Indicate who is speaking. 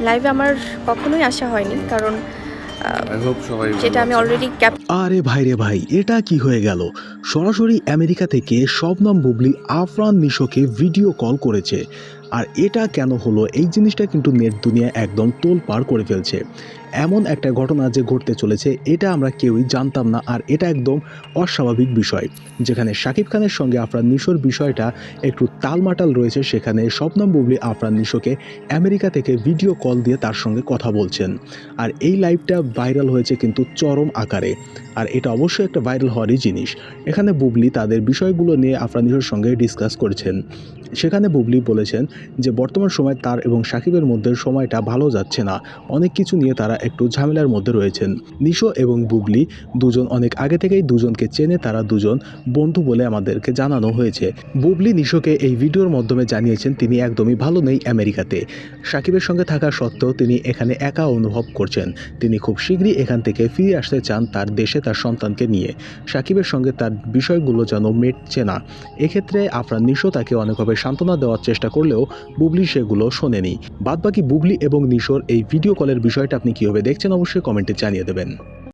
Speaker 1: লাইভে আমার কখনোই আসা হয়নি কারণ যেটা আমি অলরেডি ক্যাপ
Speaker 2: আরে ভাই রে ভাই এটা কি হয়ে গেল? সরাসরি আমেরিকা থেকে শবনম বুবলি আফরান মিশোকে ভিডিও কল করেছে। আর এটা কেন হলো? এই জিনিসটা কিন্তু নেট দুনিয়া একদম তোল পার করে ফেলছে। এমন একটা ঘটনা যে ঘটতে চলেছে, এটা আমরা কেউই জানতাম না আর এটা একদম অস্বাভাবিক বিষয়। যেখানে শাকিব খানের সঙ্গে আফরান নিশোর বিষয়টা একটু তালমাটাল রয়েছে, সেখানে শবনম বুবলি আফরান নিশোকে আমেরিকা থেকে ভিডিও কল দিয়ে তার সঙ্গে কথা বলছেন। আর এই লাইভটা ভাইরাল হয়েছে কিন্তু চরম আকারে। আর এটা অবশ্যই একটা ভাইরাল হওয়ারই জিনিস। এখানে বুবলি তাদের বিষয়গুলো নিয়ে আফরানিসের সঙ্গে ডিসকাস করেছেন। সেখানে বুবলি বলেছেন যে বর্তমান সময় তার এবং সাকিবের মধ্যে সময়টা ভালো যাচ্ছে না। অনেক কিছু নিয়ে তারা একটু ঝামেলার মধ্যে রয়েছেন। নিশো এবং বুবলি দুজন অনেক আগে থেকেই দুজনকে চেনে, তারা দুজন বন্ধু বলে আমাদেরকে জানানো হয়েছে। বুবলি নিশোকে এই ভিডিওর মাধ্যমে জানিয়েছেন, তিনি একদমই ভালো নেই আমেরিকাতে। সাকিবের সঙ্গে থাকা সত্ত্বেও তিনি এখানে একা অনুভব করছেন। তিনি খুব শীঘ্রই এখান থেকে ফিরে আসতে চান তার দেশে তার সন্তানকে নিয়ে। সাকিবের সঙ্গে তার বিষয়গুলো যেন মেটছে না। এক্ষেত্রে আফরান নিশো তাকে অনেকভাবে সান্ত্বনা দেওয়ার চেষ্টা করলেও বুবলি সেগুলো শোনেনি। বাদবাকি বুবলি এবং নিশোর এই ভিডিও কলের বিষয়টা আপনি কীভাবে দেখছেন অবশ্যই কমেন্টে জানিয়ে দেবেন।